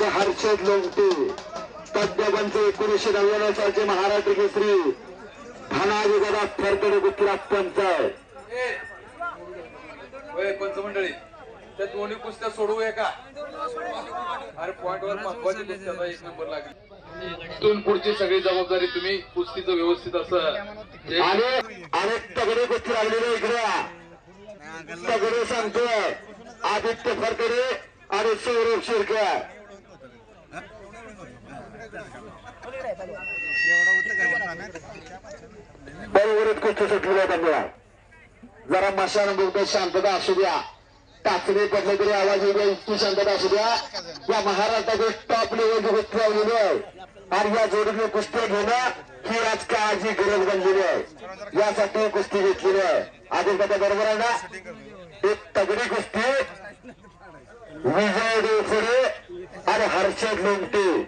आणि हर्षद लोमटे तज्ञपंच एकोणीसशे नव्याण्णव सालचे महाराष्ट्र केसरी धनाजी दादा फरकडे गुजरात पंचायत होय पंचमंडळी. त्या दोन्ही कुस्त्या सोडवूया का? अरे पॉइंट वर महत्वाची एक नंबर लागली. इथून पुढची सगळी जबाबदारी तुम्ही कुस्तीचं व्यवस्थित असं आणि अनेक तगडे गोष्टी लागलेले इकडे. तगडे सांगतोय. आदित्य फरकडे आणि सौरभ शिरकर बरोबरच कुस्ती सुटलेली आहे त्यांना जरा मशान बोलतो शांतता असू द्या. टाचणी पडले तरी आवाज येऊ द्या इतकी शांतता असू द्या. या महाराष्ट्रातील टॉप लेवलची गोष्टी लावलेली आहे आणि या जोडीने कुस्ती घेणं ही आज काळाची गरज बनलेली आहे. यासाठी कुस्ती घेतलेली आहे. आधी त्याच्या बरोबर आहे ना? एक तगडी कुस्ती. विजय देवफुरे आणि हर्षद लोमटे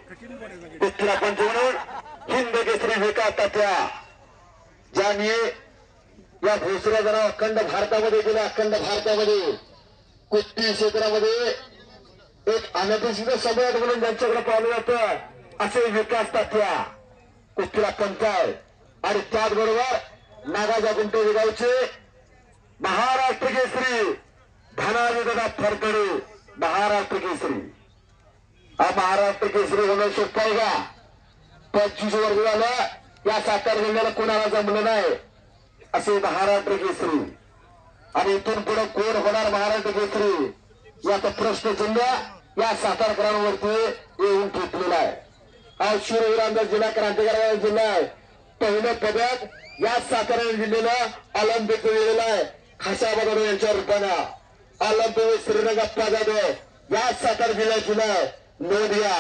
कुस्तीला पंच हिंद केसरी विकास तात्या ज्याने या भोसऱ्या जरा अखंड भारतामध्ये गेल्या अखंड भारतामध्ये. कुस्ती क्षेत्रामध्ये एक अनपेक्षित सम्राट म्हणून ज्यांच्याकडे पाहिलं जातं असे विकास तात्या कुस्तीला पंचायत आणि त्याचबरोबर नागाजा गुंटोली गावचे महाराष्ट्र केसरी धनाजी दादा फरकडे महाराष्ट्र केसरी. महाराष्ट्र केसरी होणं सोपं आहे का पंचवीस वर्ष झालं या सातारा जिल्ह्याला कोणाला जमलं नाही? असे महाराष्ट्र केसरी. आणि इथून पुढे कोण होणार महाराष्ट्र केसरी? याचा प्रश्न चिन्ह या सातारकरांवरती येऊन ठेपलेला आहे. हा शिवरामदास जिल्हा क्रांतिकारक जिल्हा आहे. पहिलं पदक या सातारा जिल्ह्याला ऑलिम्पिक मिळलेलं आहे. खासा बघा यांच्या रूपानं. ऑलिम्पिक श्रीरंगप्पा जाधव या सातारा जिल्ह्यात जिल्हा आहे. लोधिया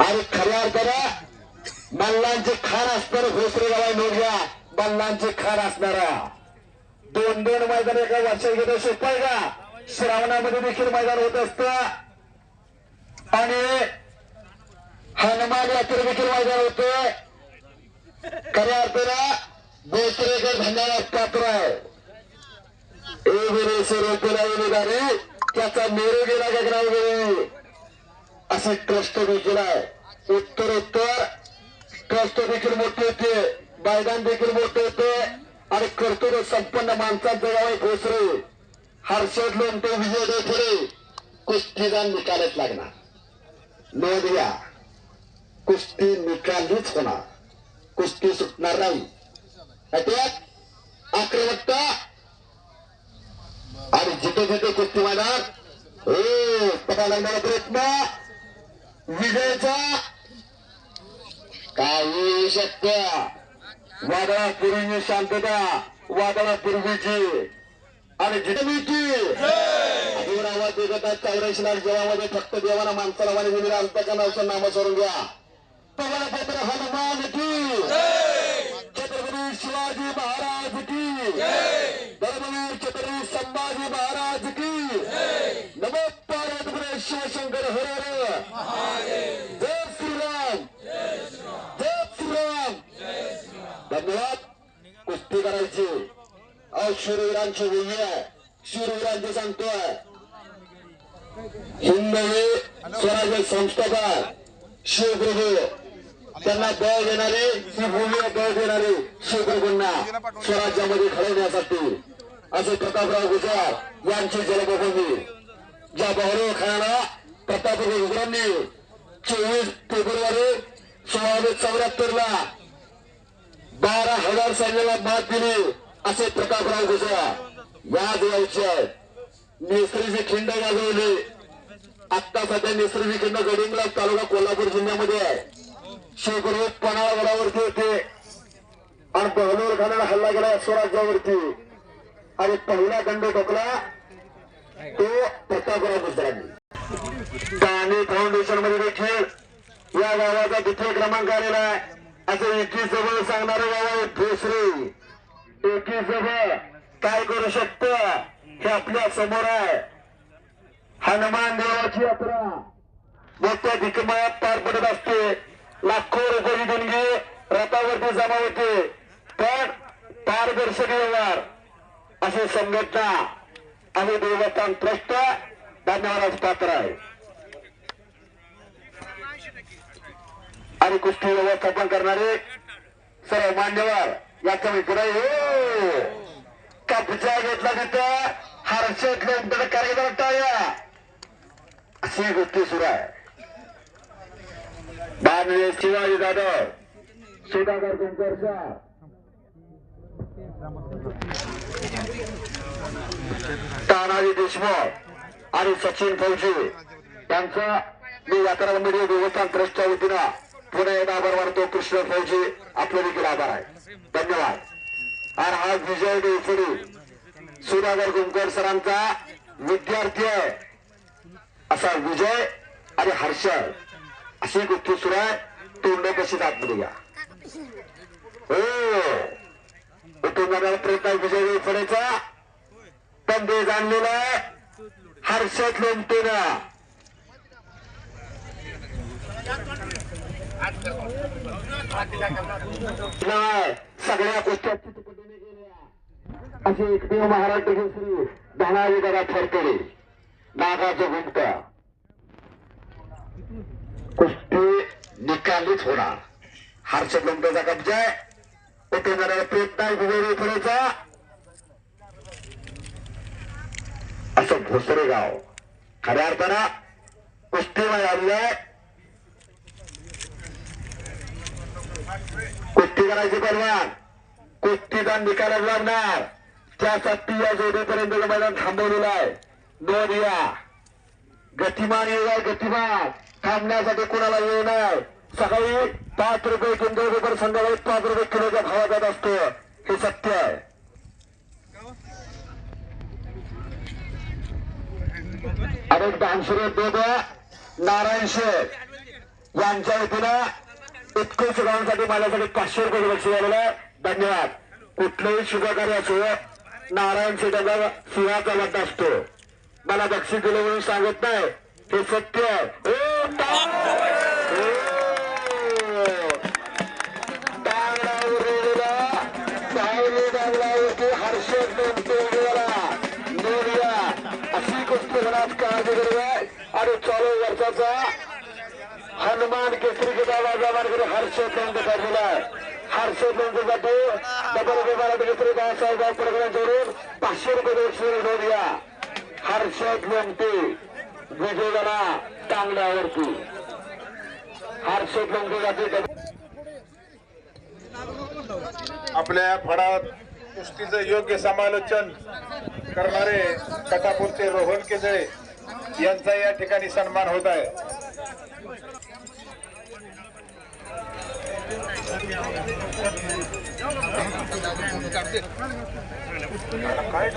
आणि खऱ्या अर्थानं मल्लांचे खान असणार भोसरे गावा नोंदल्या मल्लांचे खान असणारा. दोन दोन मैदान एका वर्षात घेणं सोपं का? श्रावणामध्ये देखील मैदान होत असत. आणि हनुमान यात्रे देखील मैदान होते. खऱ्या अर्थानं भोसरेकर धन्यवाद पात्र आहे. ए विरे स्वरूपला त्याचा मेरू गेला गगनाव गेली असे कष्ट देखील आहे. उत्तरोत्तर कष्ट देखील मोठे होते. मैदान देखील मोठे होते. आणि कर्तव्य संपन्न माणसांचं गाव आहे भोसरे हर्षद लोमटे विजय देठरे कुस्तीदान निकालच लागणार. नोंद घ्या कुस्ती निकालीच होणार. कुस्ती सुटणार नाही. त्यात आक्रमकता. आणि जिथे जिथे कुस्ती मैदान हे पता लागणारा प्रयत्न. विजयचा. काही शक्य वादळापूर्वीची शांतता वादळापूर्वीची. आणि जितमीची अजून आवाज देतात चौऱ्याऐंशी लाख जेवामध्ये फक्त देवाला माणसाला वाणी दिलेला अंतका नावचं नाम सोडून घ्या पत्र हनुमान की. शिवाजी महाराज की। धर्मवीर छत्रपती संभाजी महाराज की। नमो पार्वती शिवशंकर हर हर। जय श्री राम जय श्री राम धन्यवाद कुस्ती करायची अहो शूरवीरांची वेगळी आहे शूरवीरांची सांगतोय हिंदवी स्वराज्य संस्थापक शिवप्रभू। त्यांना बळ देणारे ही भूमी बळ देणारे शिवप्रभूंना स्वराज्यामध्ये घडवण्यासाठी. असे प्रतापराव गुजरात यांची जन्मभूमी ज्या बहरो खाण्याला प्रतापराव गुजरांनी चोवीस फेब्रुवारी सोळाशे चौऱ्याहत्तर ला बारा हजार सैन्याला मात दिली असे प्रतापराव गुजरा या देवाचे आहेत नेसरीची खिंड गाजवली. आता सध्या नेसरीची खिंड गडिंगला तालुका कोल्हापूर जिल्ह्यामध्ये आहे. शिवगुरु पन्हाळगडावरती होते. आणि बहलोर खानाला हल्ला केला स्वराज्यावरती. आणि पहिला दंड ठोकला तो प्रतापराव गुजरांनी दानी फाउंडेशनमध्ये देखील या गावाचा द्वितीय क्रमांक आलेला आहे. असं एकी जवळ सांगणारं गाव आहे भोसरी. एकी जवळ काय करू शकतं हे आपल्यासमोर आहे. हनुमान देवाची यात्रा. मोठ्या दिकमयात पार पडत असते. लाखो रुपयाची देणगी रथावरती जमा होते पण पारदर्शक व्यवहार अशी संघटना आणि देवस्थान ट्रस्ट धन्यवादास पात्र आहे. आणि कुस्ती व्यवस्थापन करणारे सर्व मान्यवर याचा मी पुढे हो कब्जा घेतला तिथं हर्षेतलं लोकदर कार्यक्रम टाळ्या अशी गोष्टी सुरू आहे. माननीय शिवाजी जाधव. सुधाकर कुंकरचा. तानाजी देशमुख आणि सचिन फौजी यांचा मी यात्रा मीडिया देवस्थान ट्रस्टच्या वतीनं पुणे एकदा आभार मानतो कृष्ण फौजी आपले देखील आभार आहे. धन्यवाद. आणि हा विजय देवपुरी सुधाकर कुंकर सरांचा विद्यार्थी आहे. असा विजय आणि हर्षद अशी गोष्टी सुरू आहे तोंड कशी आतमध्ये घ्या हो. उठून जाण्याचा प्रयत्न विजय देवसरेचा पण ते जाणलेलं आहे. हर्षद लोमतेनं सगळ्या गोष्टी चित्रपटीने अशी एकमेव महाराष्ट्र केसरी धनाजी दादा फरकडे नागाचं गुंत कुस्ती निकालीच होणार. हर्षद लोमटेचा कब्जा आहे उठून जाण्याचा प्रयत्न आहे विजय असं भोसरे गाव. खऱ्या अर्थानं कुस्तीमध्ये आलेलं कुस्ती करायची परवान. कुस्तीचा निकालच लागणार. त्यासाठी या जोडीपर्यंत मैदान थांबवलेलं आहे. दोन या गतिमान येऊ गतिमान. थांबण्यासाठी कोणाला येऊ नये सकाळी पाच रुपये किंवा रुपये संध्याकाळी पाच रुपये किलोच्या भावा जात असतो. हे सत्य आहे. अनेक दानशुरे देव नारायण शेख यांच्या वतीनं इतकं गावांसाठी माझ्यासाठी पाचशे रुपये लक्ष झालेलं आहे. धन्यवाद. कुठलंही शुभकार्य असो नारायण शेठाचा सिंहाचा वाटा असतो. मला बक्षीस दिलं म्हणून सांगत नाही. हे सत्य आहे. गोष्ट गरज आहे आणि चालू वर्षाचा हनुमान केसरी किताब मानकरी हर्षद लोंग ठरलेला हर्षद डबल केसरी बाळासाहेब प्रकरणांच्यावरून पाचशे रुपये दोनशे नोंद घ्या हर्षद लोंगटे विजयाला टांगल्यावरती हर्षद लोंगटेसाठी आपल्या फडात कुस्तीचं योग्य समालोचन करणारे कटापूरचे रोहन केजळे यांचा या ठिकाणी सन्मान होत आहे. काय